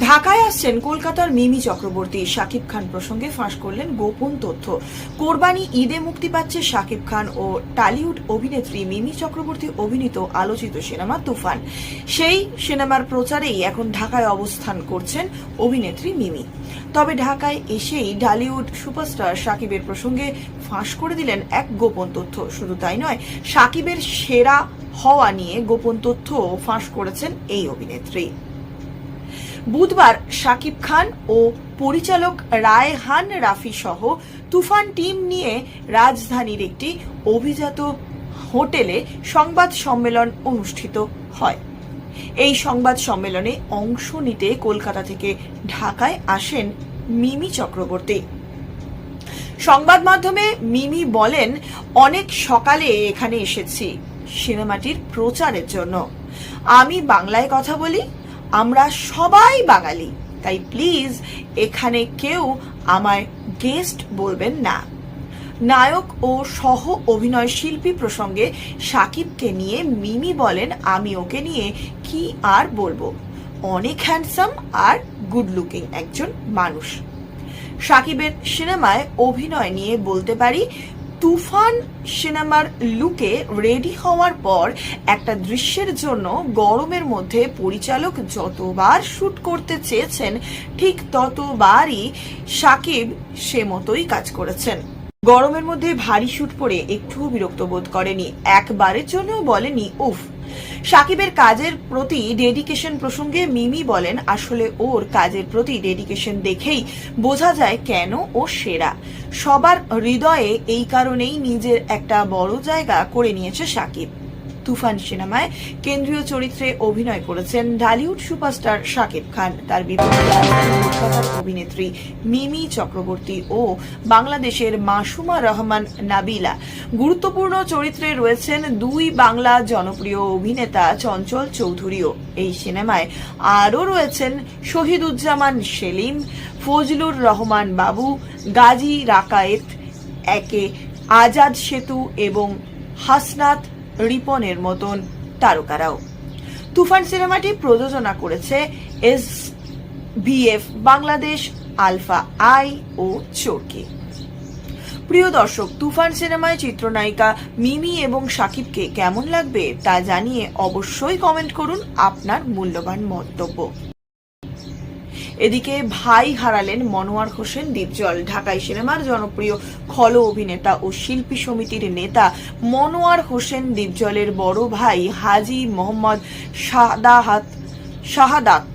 ঢাকায় আসছেন কলকাতার মিমি চক্রবর্তী। শাকিব খান প্রসঙ্গে ফাঁস করলেন গোপন তথ্য। কোরবানি ঈদে মুক্তি পাচ্ছে শাকিব খান ও টালিউড অভিনেত্রী মিমি চক্রবর্তী অভিনীত আলোচিত সিনেমা তুফান। সেই সিনেমার প্রচারেই এখন ঢাকায় অবস্থান করছেন অভিনেত্রী মিমি। তবে ঢাকায় এসেই ঢালিউড সুপারস্টার শাকিবের প্রসঙ্গে ফাঁস করে দিলেন এক গোপন তথ্য। শুধু তাই নয়, শাকিবের সেরা হওয়া নিয়ে গোপন তথ্য ফাঁস করেছেন এই অভিনেত্রী। বুধবার শাকিব খান ও পরিচালক রায়হান রাফি সহ তুফান টিম নিয়ে রাজধানীর একটি অভিজাত হোটেলে সংবাদ সম্মেলন অনুষ্ঠিত হয়। এই সংবাদ সম্মেলনে অংশ নিতে কলকাতা থেকে ঢাকায় আসেন মিমি চক্রবর্তী। সংবাদ মাধ্যমে মিমি বলেন, অনেক সকালে এখানে এসেছি, সিনেমাটির প্রচারের জন্য। আমি বাংলায় কথা বলি আমরা সবাই বাঙালি। তাই প্লিজ এখানে কেউ আমায় গেস্ট বলবেন না। নায়ক ও সহ অভিনয় শিল্পী প্রসঙ্গে সাকিবকে নিয়ে মিমি বলেন, আমি ওকে নিয়ে কি আর বলব? অনেক হ্যান্ডসাম আর গুড লুকিং একজন মানুষ। সাকিবের সিনেমায় অভিনয় নিয়ে বলতে পারি তুফান সিনেমার লুকে রেডি হওয়ার পর একটা দৃশ্যের জন্য গরমের মধ্যে পরিচালক যতবার শুট করতে চেয়েছেন, ঠিক ততবারই সাকিব সে মতোই কাজ করেছেন। গরমের মধ্যে ভারী শুট পরে একটুও বিরক্ত বোধ করেনি। একবারের জন্যও বলেনি, উফ! সাকিবের কাজের প্রতি ডেডিকেশন প্রসঙ্গে মিমি বলেন, আসলে ওর কাজের প্রতি ডেডিকেশন দেখেই বোঝা যায় কেন ও সেরা। সবার হৃদয়ে এই কারণেই নিজের একটা বড় জায়গা করে নিয়েছে সাকিব। তুফান সিনেমায় কেন্দ্রীয় চরিত্রে অভিনয় করেছেন ঢালিউড সুপারস্টার শাকিব খান। তার অভিনেত্রী মিমি চক্রবর্তী ও বাংলাদেশের মাসুমা রহমান নাবিলা। গুরুত্বপূর্ণ চরিত্রে রয়েছেন দুই বাংলা জনপ্রিয় অভিনেতা চঞ্চল চৌধুরীও। এই সিনেমায় আরও রয়েছেন শহীদুজ্জামান সেলিম, ফজলুর রহমান বাবু, গাজী রাকায়েত, একে আজাদ সেতু এবং হাসনাত রিপনের মতন তারকারাও। তুফান সিনেমাটি প্রযোজনা করেছে S VF Bangladesh, Alpha I ও চোরকি। প্রিয় দর্শক, তুফান সিনেমায় চিত্রনায়িকা মিমি এবং সাকিবকে কেমন লাগবে তা জানিয়ে অবশ্যই কমেন্ট করুন আপনার মূল্যবান মন্তব্য। এদিকে ভাই হারালেন মনোয়ার হোসেন দীপজল। ঢাকাই সিনেমার জনপ্রিয় খল অভিনেতা ও শিল্পী সমিতির নেতা মনোয়ার হোসেন দীপজলের বড় ভাই হাজি মোহাম্মদ শাহাদাহাত শাহাদাত